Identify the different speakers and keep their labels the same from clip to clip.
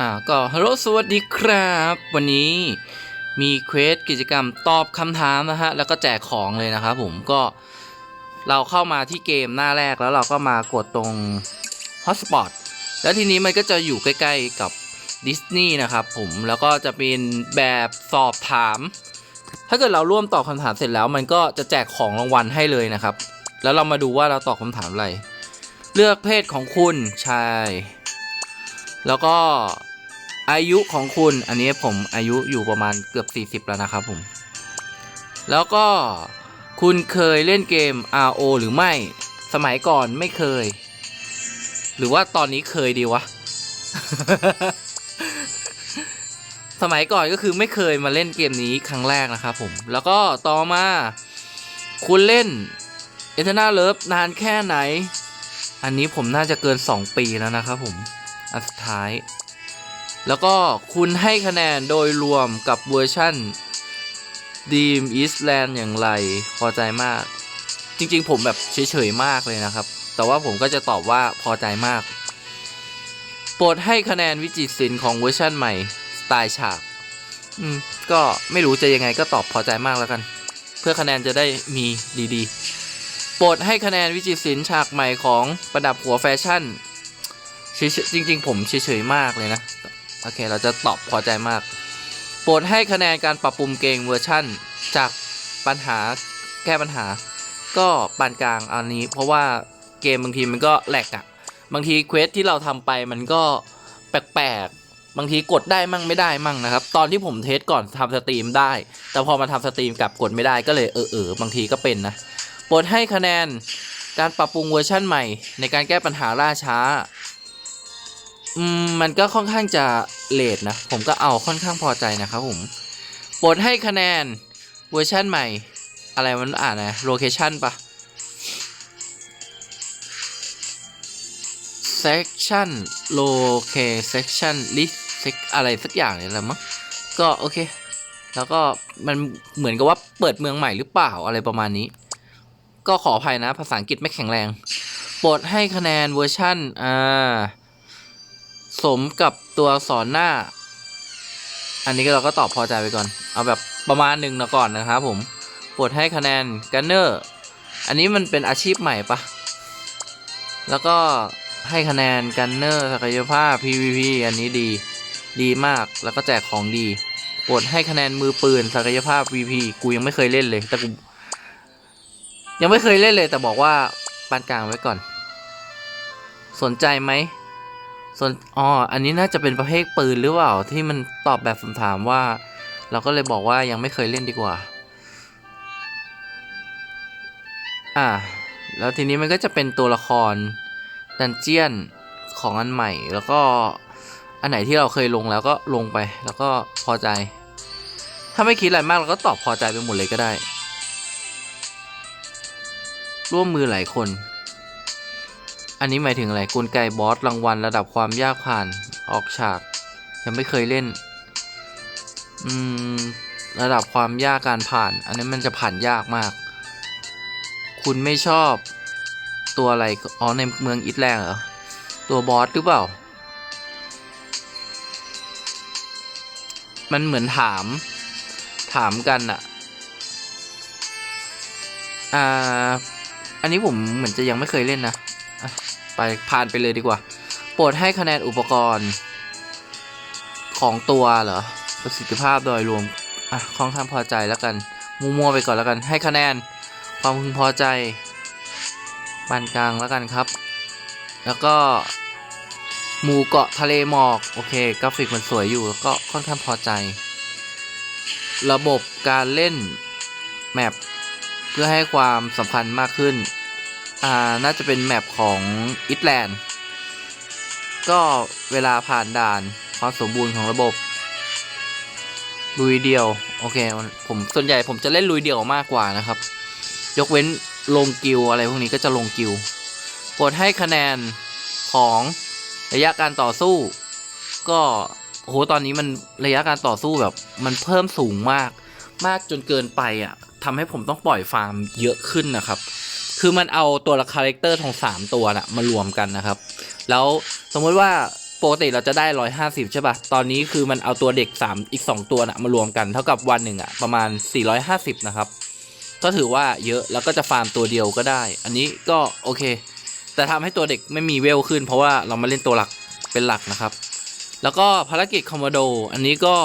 Speaker 1: อ่าก็ฮัลโหลสวัสดีครับ วันนี้มีเควสกิจกรรมตอบคำถามนะฮะ แล้วก็แจกของเลยนะครับผมก็เราเข้ามาที่เกมหน้าแรกแล้วเราก็มากดตรง Hotspot แล้วทีนี้มันก็จะอยู่ใกล้ ๆกับดิสนีย์นะครับผมแล้วก็จะเป็นแบบสอบถาม ถ้าเกิดเราร่วมตอบคำถามเสร็จแล้ว มันก็จะแจกของรางวัลให้เลยนะครับ แล้วเรามาดูว่าเราตอบคำถามอะไร เลือกเพศของคุณชายแล้วก็ อายุของคุณอันนี้ผมอายุอยู่ประมาณเกือบ 40 แล้วนะครับผม แล้วก็คุณเคยเล่นเกม RO หรือไม่สมัยก่อนไม่เคย หรือว่าตอนนี้เคยดีวะ สมัยก่อนก็คือไม่เคยมาเล่นเกมนี้ครั้งแรกนะครับผม แล้วก็ต่อมา คุณเล่น e t e r n a l Love นานแค่ไหน อันนี้ผมน่าจะเกิน 2 ปีแล้วนะครับผม อันสุดท้าย แล้วก็คุณให้คะแนนโดยรวมกับเวอร์ชั่น Dream Eastland อย่างไรพอใจมาก จริงๆ ผมแบบเฉยๆมากเลยนะครับ แต่ว่าผมก็จะตอบว่าพอใจมาก โปรดให้คะแนนวิจิตรศิลป์ของเวอร์ชั่นใหม่สไตล์ฉาก อืม ก็ไม่รู้จะยังไงก็ตอบพอใจมากแล้วกัน เพื่อคะแนนจะได้มีดีๆ โปรดให้คะแนนวิจิตรศิลป์ฉากใหม่ของประดับหัวแฟชั่นจริงๆ ผมเฉยๆมากเลยนะ โอเค เราจะตอบพอใจมาก โปรดให้คะแนนการปรับปรุงเกมเวอร์ชั่น จากปัญหาแก้ปัญหา ก็ปานกลางอันนี้ เพราะว่าเกมบางทีมันก็แหลกอะบางทีเควสที่เราทำไปมันก็แปลกๆ บางทีกดได้มั่งไม่ได้มั่งนะครับ ตอนที่ผมเทสก่อนทำสตรีมได้ แต่พอมาทำสตรีมกลับกดไม่ได้ก็เลยเออเออบางทีก็เป็นนะโปรดให้คะแนนการปรับปรุงเวอร์ชั่นใหม่ในการแก้ปัญหาล่าช้า อืมมันก็ค่อนข้างจะเลทนะ ผมก็เอาค่อนข้างพอใจนะครับผมโปรดให้คะแนนเวอร์ชั่นใหม่ อะไรมันอ่านนะโลเคชันปะ section location list sec อะไรสักอย่างเนี่ยแหละมั้งก็โอเค แล้วก็มันเหมือนกับว่าเปิดเมืองใหม่หรือเปล่าอะไรประมาณนี้ ก็ขออภัยนะ ภาษาอังกฤษไม่แข็งแรง โปรดให้คะแนนเวอร์ชั่นอ่า สมกับตัวสอักษรหน้า อันนี้เราก็ตอบพอใจไปก่อน เอาแบบประมาณหนึ่งนะก่อนนะครับผมโปรดให้คะแนนกันเนอร์ อันนี้มันเป็นอาชีพใหม่ปะแล้วก็ให้คะแนนกันเนอร์ศักยภาพ PVP อันนี้ดี ดีมาก แล้วก็แจกของดีโปรดให้คะแนนมือปืนศักยภาพ VP กูยังไม่เคยเล่นเลย แต่กูยังไม่เคยเล่นเลย แต่บอกว่าปานกลางไว้ก่อน สนใจไหม ส่วนอ๋ออันนี้น่าจะเป็นประเภทปืนหรือเปล่าที่มันตอบแบบคำถามว่า เราก็เลยบอกว่ายังไม่เคยเล่นดีกว่า อ่า แล้วทีนี้มันก็จะเป็นตัวละครดันเจียนของอันใหม่ แล้วก็อันไหนที่เราเคยลงแล้วก็ลงไป แล้วก็พอใจ ถ้าไม่คิดอะไรมากเราก็ตอบพอใจไปหมดเลยก็ได้ ร่วมมือหลายคน อันนี้หมายถึงอะไรกลไกบอสรางวัลระดับความยากผ่านออกฉาก ยังไม่เคยเล่น อืม ระดับความยากการผ่าน อันนี้มันจะผ่านยากมาก คุณไม่ชอบ ตัวอะไรอ๋อในเมืองอิตแลงเหรอ ตัวบอสหรือเปล่า มันเหมือนถาม ถามกันอะอ่า อันนี้ผมเหมือนจะยังไม่เคยเล่นนะอะ ไปผ่านไปเลยดีกว่า โปรดให้คะแนนอุปกรณ์ของตัวเหรอ ประสิทธิภาพโดยรวม อะค่อนข้างพอใจแล้วกัน มัวๆไปก่อนแล้วกัน ให้คะแนนความพึงพอใจปานกลางแล้วกันครับ แล้วก็หมู่เกาะทะเลหมอก โอเค กราฟิกมันสวยอยู่แล้วก็ค่อนข้างพอใจ ระบบการเล่นแมปเพื่อให้ความสำคัญมากขึ้น อ่าน่าจะเป็นแมปของอิตแลนด์ ก็เวลาผ่านด่านความสมบูรณ์ของระบบ ลุยเดียว โอเค ผมส่วนใหญ่ผมจะเล่นลุยเดียวมากกว่านะครับ ยกเว้นลงกิวอะไรพวกนี้ก็จะลงกิวโปรดให้คะแนนของระยะการต่อสู้ ก็โหตอนนี้มันระยะการต่อสู้แบบ มันเพิ่มสูงมาก มากจนเกินไปอะทำให้ผมต้องปล่อยฟาร์มเยอะขึ้นนะครับ คือมันเอาตัวละคาแรคเตอร์ของสามตัวน่ะมารวมกันนะครับ แล้วสมมติว่าปกติเราจะได้ร้อยห้าสิบใช่ปะตอนนี้คือมันเอาตัวเด็กสามอีกสองตัวนะมารวมกัน เท่ากับวันหนึ่งอะประมาณสี่ร้อยห้าสิบนะครับ ก็ถือว่าเยอะแล้วก็จะฟาร์มตัวเดียวก็ได้ อันนี้ก็โอเค แต่ทำให้ตัวเด็กไม่มีเวลขึ้น เพราะว่าเรามาเล่นตัวหลักเป็นหลักนะครับ แล้วก็ภารกิจคอมโมโดอันนี้ก็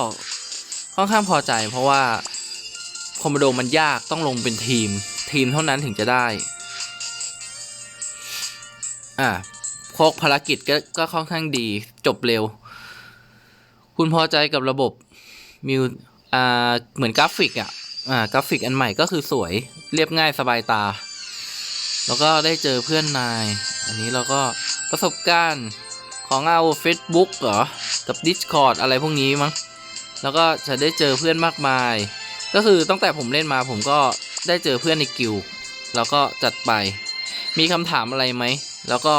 Speaker 1: ค่อนข้างพอใจ เพราะว่าคอมโมโดมันยากต้องลงเป็นทีม ทีมเท่านั้นถึงจะได้ อ่าพวกภารกิจก็ก็ค่อนข้างดีจบเร็ว คุณพอใจกับระบบมิวอ่าเหมือนกราฟิกอะอ่ากราฟิกอันใหม่ก็คือสวยเรียบง่ายสบายตา แล้วก็ได้เจอเพื่อนนาย อันนี้เราก็ประสบการณ์ของเอา Facebook เหรอ กับ Discord อะไรพวกนี้มั้ง แล้วก็จะได้เจอเพื่อนมากมาย ก็คือตั้งแต่ผมเล่นมาผมก็ได้เจอเพื่อนในกิลแล้วก็จัดไป มีคำถามอะไรไหม แล้วก็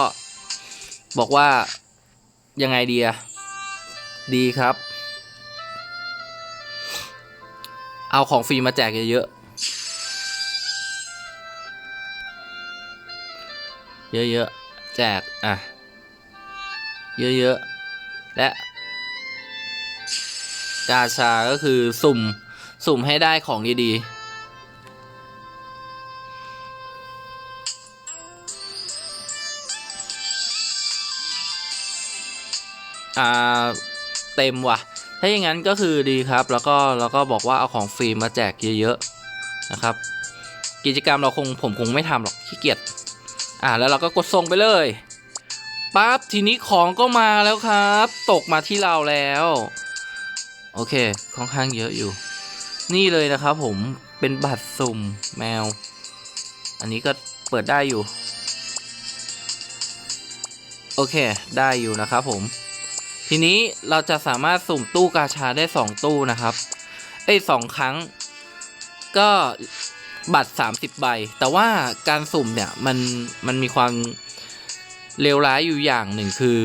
Speaker 1: บอกว่ายังไงดีอะดีครับ เอาของฟรีมาแจกเยอะๆ เยอะๆ แจก อะ เยอะๆ และกาชาก็คือสุ่ม สุ่มให้ได้ของดีๆ อ่าเต็มว่ะ ถ้าอย่างนั้นก็คือดีครับ แล้วก็แล้วก็บอกว่าเอาของฟรีมาแจกเยอะๆนะครับ กิจกรรมเราคงผมคงไม่ทำหรอกขี้เกียจอ่าแล้วเราก็กดส่งไปเลยปั๊บทีนี้ของก็มาแล้วครับ ตกมาที่เราแล้ว โอเคค่อนข้างเยอะอยู่ นี่เลยนะครับผมเป็นบัตรสุ่มแมว อันนี้ก็เปิดได้อยู่ โอเค ได้อยู่นะครับผม ทีนี้เราจะสามารถสุ่มตู้กาชาได้ 2 ตู้นะครับเอ้สองครั้ง ก็บัตร 30 ใบ แต่ว่าการสุ่มเนี่ยมันมันมีความเลวร้ายอยู่อย่างหนึ่งคือ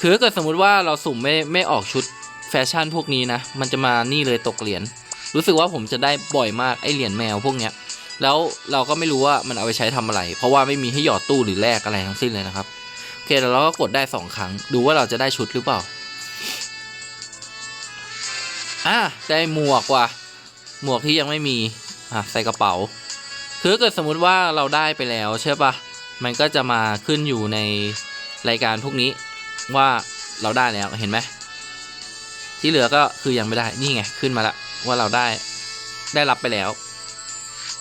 Speaker 1: คือถ้าเกิดสมมุติว่าเราสุ่มไม่ไม่ออกชุดแฟชั่นพวกนี้นะ มันจะมานี่เลยตกเหรียญ รู้สึกว่าผมจะได้บ่อยมากไอเหรียญแมวพวกเนี้ย แล้วเราก็ไม่รู้ว่ามันเอาไปใช้ทำอะไร เพราะว่าไม่มีให้หยอดตู้หรือแลกอะไรทั้งสิ้นเลยนะครับ เคแล้วเราก็กดได้สองครั้ง ดูว่าเราจะได้ชุดหรือเปล่า อะ ได้หมวกว่ะ หมวกที่ยังไม่มี อะ ใส่กระเป๋า คือเกิดสมมุติว่าเราได้ไปแล้ว ใช่ปะมันก็จะมาขึ้นอยู่ในรายการพวกนี้ว่าเราได้แล้วเห็นไหมที่เหลือก็คือยังไม่ได้ นี่ไงขึ้นมาละว่าเราได้ได้รับไปแล้ว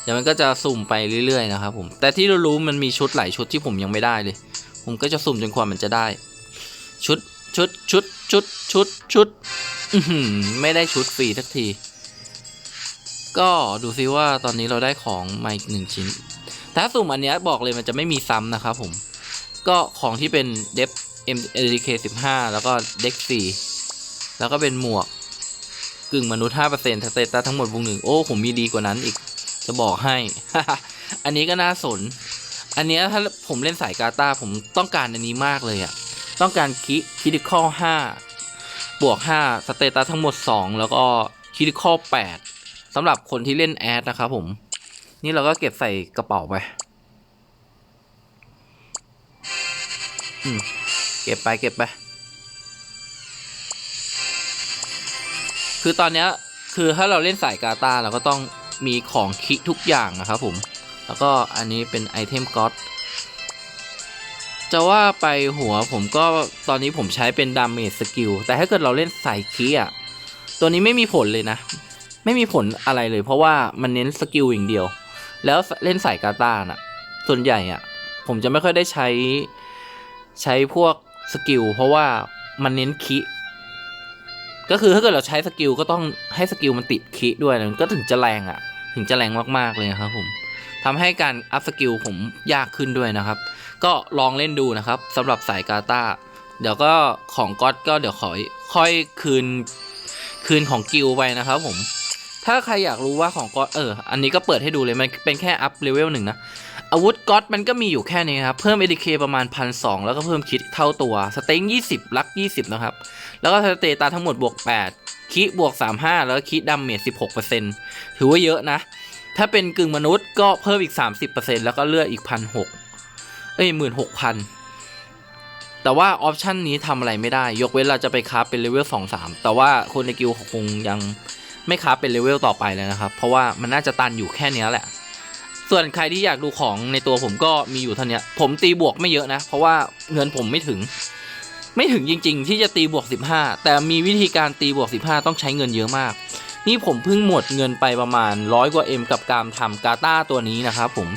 Speaker 1: เดี๋ยวมันก็จะสุ่มไปเรื่อยๆนะครับผม แต่ที่เรารู้มันมีชุดหลายชุดที่ผมยังไม่ได้เลย ผมก็จะสุ่มจนกว่ามันจะได้ ชุดชุดชุดชุดชุดชุดอไม่ได้ชุดฟรีสักที ก็ดูซิว่าตอนนี้เราได้ของมาอีกหนึ่งชิ้นแต่ถ้าสุ่มอันเนี้ยบอกเลยมันจะไม่มีซ้ำนะครับผม ก็ของที่เป็นเดฟ MDK 15 แล้วก็เด็ก4แล้วก็เป็นหมวก กึ่งมนุษย์5%สเตตัสทั้งหมดวงหนึ่ง โอ้ ผมมีดีกว่านั้นอีก จะบอกให้ อันนี้ก็น่าสน อันนี้ถ้าผมเล่นสายกาตาผมต้องการอันนี้มากเลยอะต้องการคิคิดิคอล5บวก5สเตตัสทั้งหมด2แล้วก็คิดิคอล8สำหรับคนที่เล่นแอดนะครับผม นี่เราก็เก็บใส่กระเป๋าไปเก็บไปเก็บไป คือตอนนี้คือถ้าเราเล่นสายกาตาเราก็ต้องมีของคิทุกอย่างนะครับผม แล้วก็อันนี้เป็นไอเทมก็อตจะว่าไปหัวผมก็ตอนนี้ผมใช้เป็นดาเมจสกิลแต่ถ้าเกิดเราเล่นสายคีอะตัวนี้ไม่มีผลเลยนะ ไม่มีผลอะไรเลย เพราะว่ามันเน้นสกิลอย่างเดียว แล้วเล่นสายกาตาน่ะ ส่วนใหญ่อะ ผมจะไม่ค่อยได้ใช้ใช้พวกสกิลเพราะว่ามันเน้นคิก็คือถ้าเกิดเราใช้สกิลก็ต้องให้สกิลมันติดคิด้วยนะก็ถึงจะแรงอะ ถึงจะแรงมากๆเลยครับผม ทำให้การอัพสกิลผมยากขึ้นด้วยนะครับ ก็ลองเล่นดูนะครับสำหรับสายกาตาเดี๋ยวก็ของก๊อตก็เดี๋ยวขอค่อยคืนคืนของกิลไปนะครับผม ถ้าใครอยากรู้ว่าของก๊อตเออ อันนี้ก็เปิดให้ดูเลย มันเป็นแค่อัพเลเวลหนึ่งนะ อาวุธก๊อตมันก็มีอยู่แค่นี้ครับ เพิ่ม ADK ประมาณพันสแล้วก็เพิ่มคิดเท่าตัว สเต็ง20 ลัก 20 นะครับ แล้วก็สเตตาทั้งหมดบวก 8 คิบวก 35 แล้วคิดัมเมจ16%ถือว่าเยอะนะ ถ้าเป็นกึ่งมนุษย์ก็เพิ่มอีก 30%แล้วก็เลือดอีกพันหกเอ้ยหมื่นหกพันแต่ว่าออปชันนี้ทำอะไรไม่ได้ ยกเว้นเราจะไปคราฟเป็นเลเวล2 3แต่ว่าคนในกิลคงยังไม่คราฟเป็นเลเวลต่อไปเลยนะครับ เพราะว่ามันน่าจะตันอยู่แค่นี้แหละ ส่วนใครที่อยากดูของในตัวผมก็มีอยู่เท่านี้ผมตีบวกไม่เยอะนะ เพราะว่าเงินผมไม่ถึง ไม่ถึงจริง ๆ ที่จะตีบวก 15 แต่มีวิธีการตีบวก 15 ต้องใช้เงินเยอะมาก นี่ผมเพิ่งหมดเงินไปประมาณร้อยกว่าเอ็มกับการทำกาตาตัวนี้นะครับผม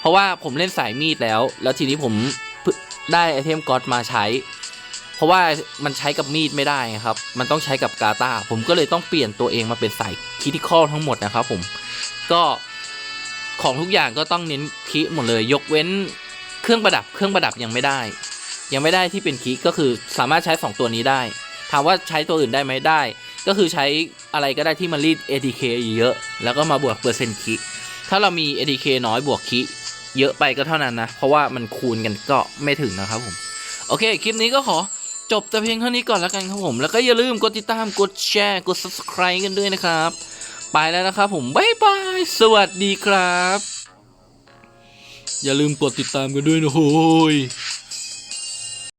Speaker 1: เพราะว่าผมเล่นสายมีดแล้ว แล้วทีนี้ผมได้ไอเทมก็อดมาใช้ เพราะว่ามันใช้กับมีดไม่ได้ครับ มันต้องใช้กับกาตาผมก็เลยต้องเปลี่ยนตัวเองมาเป็นสายคิทิคอลทั้งหมดนะครับผม ก็ของทุกอย่างก็ต้องเน้นคิหมดเลย ยกเว้นเครื่องประดับ เครื่องประดับยังไม่ได้ ยังไม่ได้ที่เป็นคิก็คือสามารถใช้ 2 ตัวนี้ได้ ถามว่าใช้ตัวอื่นได้ไหมได้ ก็คือใช้อะไรก็ได้ที่มันรีด ATK เยอะ แล้วก็มาบวกเปอร์เซ็นต์คิถ้าเรามี ATK น้อยบวกคิเยอะไปก็เท่านั้นนะ เพราะว่ามันคูณกันก็ไม่ถึงนะครับผม โอเค คลิปนี้ก็ขอจบแต่เพียงเท่านี้ก่อนแล้วกันครับผม แล้วก็อย่าลืมกดติดตาม กดแชร์ กด subscribe กันด้วยนะครับ ไปแล้วนะครับผม บ๊ายบาย สวัสดีครับ อย่าลืมกดติดตามกันด้วยนะโฮ้ย